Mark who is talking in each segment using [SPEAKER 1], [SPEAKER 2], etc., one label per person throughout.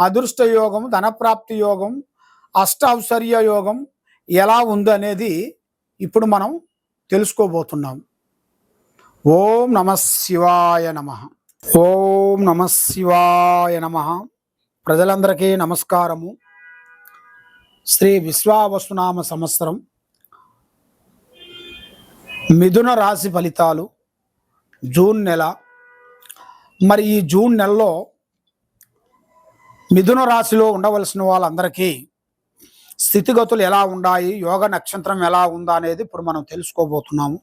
[SPEAKER 1] అదృష్ట యోగం ధనప్రాప్తి యోగం అష్టౌశ్వర్య యోగం ఎలా ఉంది అనేది ఇప్పుడు మనం తెలుసుకోబోతున్నాం. ఓం నమ శివాయ నమ. ఓం నమ శివాయ నమ. ప్రజలందరికీ నమస్కారము. శ్రీ విశ్వావసునామ సంవత్సరం. మిథున రాశి ఫలితాలు జూన్ నెల. మరి ఈ జూన్ నెలలో మిథున రాశిలో ఉండవలసిన వాళ్ళందరికీ స్థితిగతులు ఎలా ఉన్నాయి యోగ నక్షత్రం ఎలా ఉందా అనేది ఇప్పుడు మనం తెలుసుకోబోతున్నాము.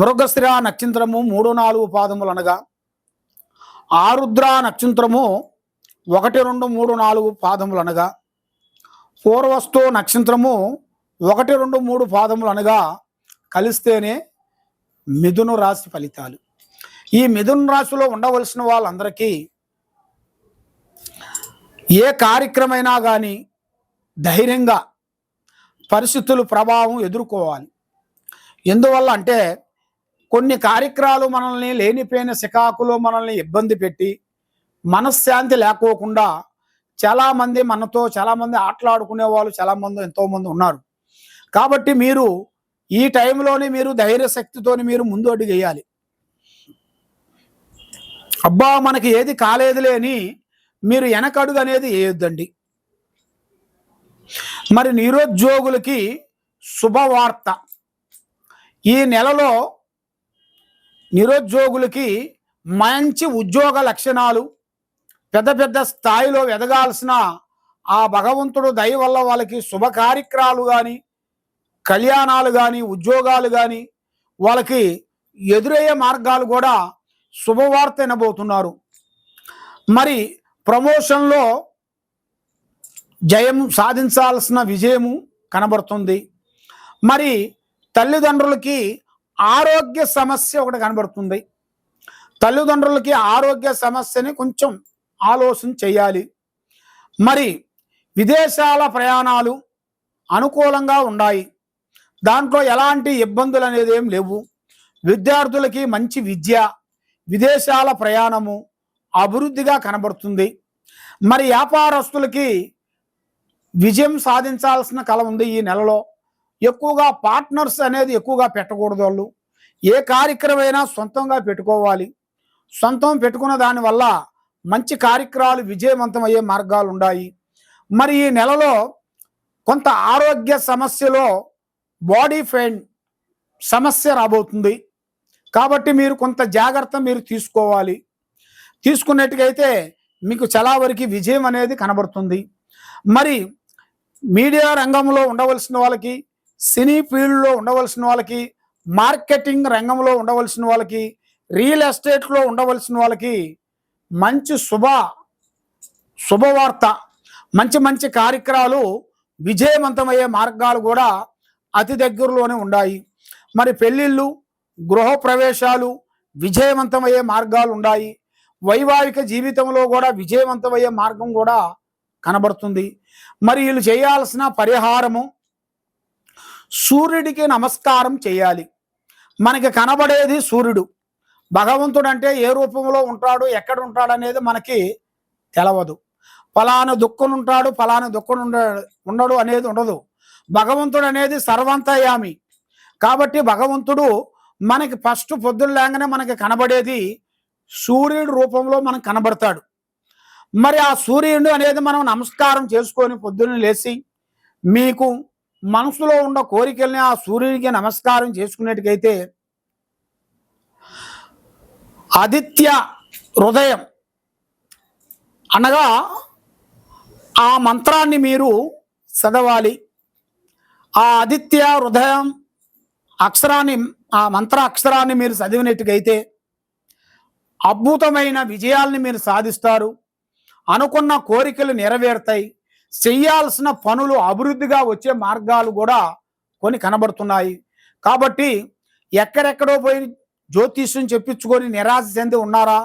[SPEAKER 1] మృగశిర నక్షత్రము మూడు నాలుగు పాదములు అనగా ఆరుద్ర నక్షత్రము ఒకటి రెండు మూడు నాలుగు పాదములు అనగా పూర్వస్తు నక్షత్రము ఒకటి రెండు మూడు పాదములు అనగా కలిస్తేనే మిథున రాశి ఫలితాలు. ఈ మిథున రాశిలో ఉండవలసిన వాళ్ళందరికీ ఏ కార్యక్రమైనా కానీ ధైర్యంగా పరిస్థితులు ప్రభావం ఎదుర్కోవాలి. ఎందువల్ల అంటే కొన్ని కార్యక్రమాలు మనల్ని లేనిపోయిన సికాకులో మనల్ని ఇబ్బంది పెట్టి మనశ్శాంతి లేకోకుండా చాలామంది మనతో చాలామంది ఆటలాడుకునే వాళ్ళు చాలామంది ఎంతోమంది ఉన్నారు. కాబట్టి మీరు ఈ టైంలోనే మీరు ధైర్య శక్తితోని మీరు ముందు అడుగు వేయాలి. అబ్బా మనకి ఏది కాలేదులే అని మీరు వెనకడుగు అనేది వేయొద్దండి. మరి నిరుద్యోగులకి శుభవార్త. ఈ నెలలో నిరుద్యోగులకి మంచి ఉద్యోగ లక్షణాలు పెద్ద పెద్ద స్థాయిలో ఎదగాల్సిన ఆ భగవంతుడు దయ వల్ల వాళ్ళకి శుభ కార్యక్రమాలు కానీ కళ్యాణాలు కానీ ఉద్యోగాలు కానీ వాళ్ళకి ఎదురయ్యే మార్గాలు కూడా శుభవార్త వినబోతున్నారు. మరి ప్రమోషన్లో జయం సాధించాల్సిన విజయము కనబడుతుంది. మరి తల్లిదండ్రులకి ఆరోగ్య సమస్య ఒకటి కనబడుతుంది. తల్లిదండ్రులకి ఆరోగ్య సమస్యని కొంచెం ఆలోచన చేయాలి. మరి విదేశాల ప్రయాణాలు అనుకూలంగా ఉన్నాయి. దాంట్లో ఎలాంటి ఇబ్బందులు అనేది ఏం లేవు. విద్యార్థులకి మంచి విద్య విదేశాల ప్రయాణము అభివృద్ధిగా కనబడుతుంది. మరి వ్యాపారస్తులకి విజయం సాధించాల్సిన కళ ఉంది ఈ నెలలో. ఎక్కువగా పార్ట్నర్స్ అనేది ఎక్కువగా పెట్టకూడదు వాళ్ళు. ఏ కార్యక్రమైనా సొంతంగా పెట్టుకోవాలి. సొంతం పెట్టుకున్న దానివల్ల మంచి కార్యక్రమాలు విజయవంతమయ్యే మార్గాలు ఉన్నాయి. మరి ఈ నెలలో కొంత ఆరోగ్య సమస్యలో బాడీ పెయిన్ సమస్య రాబోతుంది. కాబట్టి మీరు కొంత జాగ్రత్త మీరు తీసుకోవాలి. తీసుకున్నట్టుగైతే మీకు చాలా వరకు విజయం అనేది కనబడుతుంది. మరి మీడియా రంగంలో ఉండవలసిన వాళ్ళకి సినీ ఫీల్డ్లో ఉండవలసిన వాళ్ళకి మార్కెటింగ్ రంగంలో ఉండవలసిన వాళ్ళకి రియల్ ఎస్టేట్లో ఉండవలసిన వాళ్ళకి మంచి శుభ శుభవార్త మంచి మంచి కార్యక్రమాలు విజయవంతమయ్యే మార్గాలు కూడా అతి దగ్గరలోనే ఉన్నాయి మరి పెళ్ళిళ్ళు గృహ ప్రవేశాలు విజయవంతమయ్యే మార్గాలు ఉన్నాయి వైవాహిక జీవితంలో కూడా విజయవంతమయ్యే మార్గం కూడా కనబడుతుంది. మరి వీళ్ళు చేయాల్సిన పరిహారము సూర్యుడికి నమస్కారం చేయాలి. మనకి కనబడేది సూర్యుడు. భగవంతుడు అంటే ఏ రూపంలో ఉంటాడు ఎక్కడ ఉంటాడు అనేది మనకి తెలవదు. ఫలానా దుఃఖం ఉంటాడు ఫలానా దుఃఖం ఉండడు ఉండడు అనేది ఉండదు. భగవంతుడు అనేది సర్వంతయామి కాబట్టి భగవంతుడు మనకి ఫస్ట్ పొద్దున్న లేగానే మనకి కనబడేది సూర్యుడి రూపంలో మనం కనబడతాడు. మరి ఆ సూర్యుడు అనేది మనం నమస్కారం చేసుకొని పొద్దున్న లేచి మీకు మనసులో ఉన్న కోరికల్ని ఆ సూర్యుడికి నమస్కారం చేసుకునేటికైతే ఆదిత్య హృదయం అనగా ఆ మంత్రాన్ని మీరు చదవాలి. ఆ ఆదిత్య హృదయం అక్షరాన్ని ఆ మంత్ర అక్షరాన్ని మీరు చదివినట్టుకైతే అద్భుతమైన విజయాల్ని మీరు సాధిస్తారు. అనుకున్న కోరికలు నెరవేరుతాయి. చెయ్యాల్సిన పనులు అభివృద్ధిగా వచ్చే మార్గాలు కూడా కొన్ని కనబడుతున్నాయి. కాబట్టి ఎక్కడెక్కడో పోయి జ్యోతిష్యం చెప్పించుకొని నిరాశ చెంది ఉన్నారా?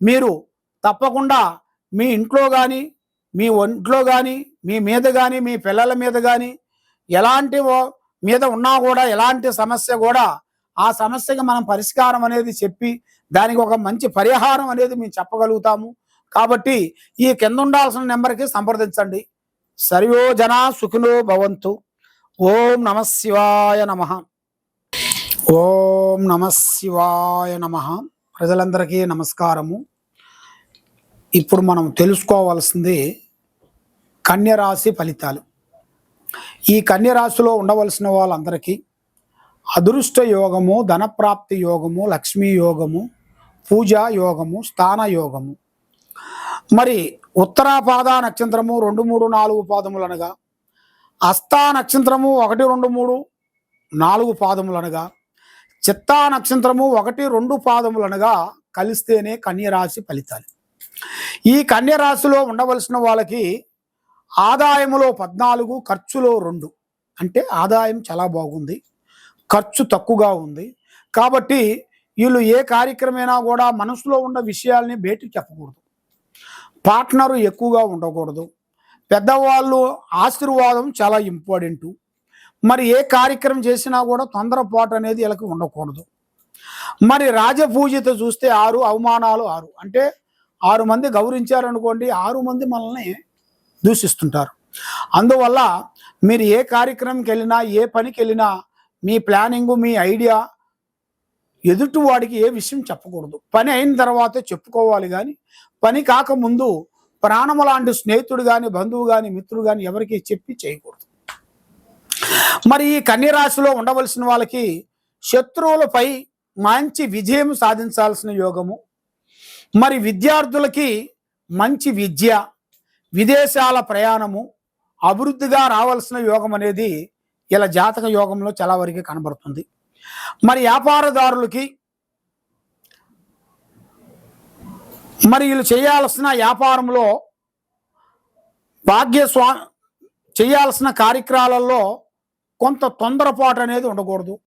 [SPEAKER 1] మీరు తప్పకుండా మీ ఇంట్లో కానీ మీ ఒంట్లో కానీ మీ మీద కానీ మీ పిల్లల మీద కానీ ఎలాంటి మీద ఉన్నా కూడా ఎలాంటి సమస్య కూడా ఆ సమస్యకి మనం పరిష్కారం అనేది చెప్పి దానికి ఒక మంచి పరిహారం అనేది మేము చెప్పగలుగుతాము. కాబట్టి ఈ కింద ఉండాల్సిన నెంబర్కి సంప్రదించండి. సర్వో జనా సుఖినో భవంతు. ఓం నమ శివాయ నమ. ఓం నమ శివాయ నమ. ప్రజలందరికీ నమస్కారము. ఇప్పుడు మనం తెలుసుకోవాల్సింది కన్యరాశి ఫలితాలు. ఈ కన్యరాశిలో ఉండవలసిన వాళ్ళందరికీ అదృష్ట యోగము ధనప్రాప్తి యోగము లక్ష్మీ యోగము పూజా యోగము స్థాన యోగము. మరి ఉత్తరాపాద నక్షత్రము రెండు మూడు నాలుగు పాదములు అనగా అస్థా నక్షత్రము ఒకటి రెండు మూడు నాలుగు పాదములు అనగా చిత్తా నక్షత్రము ఒకటి రెండు పాదములు అనగా కలిస్తేనే కన్యరాశి ఫలితాలు. ఈ కన్యరాశిలో ఉండవలసిన వాళ్ళకి ఆదాయములో పద్నాలుగు ఖర్చులో రెండు. అంటే ఆదాయం చాలా బాగుంది. ఖర్చు తక్కువగా ఉంది. కాబట్టి వీళ్ళు ఏ కార్యక్రమైనా కూడా మనసులో ఉన్న విషయాల్ని బయటికి చెప్పకూడదు. పార్ట్నర్ ఎక్కువగా ఉండకూడదు. పెద్దవాళ్ళు ఆశీర్వాదం చాలా ఇంపార్టెంట్. మరి ఏ కార్యక్రమం చేసినా కూడా తొందరపాటు అనేది వీళ్ళకి ఉండకూడదు. మరి రాజపూజిత చూస్తే ఆరు అవమానాలు ఆరు. అంటే ఆరు మంది గౌరవించారనుకోండి ఆరు మంది మనల్ని దూషిస్తుంటారు. అందువల్ల మీరు ఏ కార్యక్రమంకి వెళ్ళినా ఏ పనికి వెళ్ళినా మీ ప్లానింగ్ మీ ఐడియా ఎదుటి వాడికి ఏ విషయం చెప్పకూడదు. పని అయిన తర్వాతే చెప్పుకోవాలి కానీ పని కాకముందు ప్రాణము లాంటి స్నేహితుడు కానీ బంధువు కానీ మిత్రుడు కానీ ఎవరికి చెప్పి చేయకూడదు. మరి ఈ కన్యరాశిలో ఉండవలసిన వాళ్ళకి శత్రువులపై మంచి విజయం సాధించాల్సిన యోగము మరి విద్యార్థులకి మంచి విద్య విదేశాల ప్రయాణము అభివృద్ధిగా రావాల్సిన యోగం అనేది ఇలా జాతక యోగంలో చాలా వరకు కనబడుతుంది. మరి వ్యాపారదారులకి మరి వీళ్ళు చేయాల్సిన వ్యాపారంలో భాగ్యస్వా చేయాల్సిన కార్యక్రమాలలో కొంత తొందరపాటు అనేది ఉండకూడదు.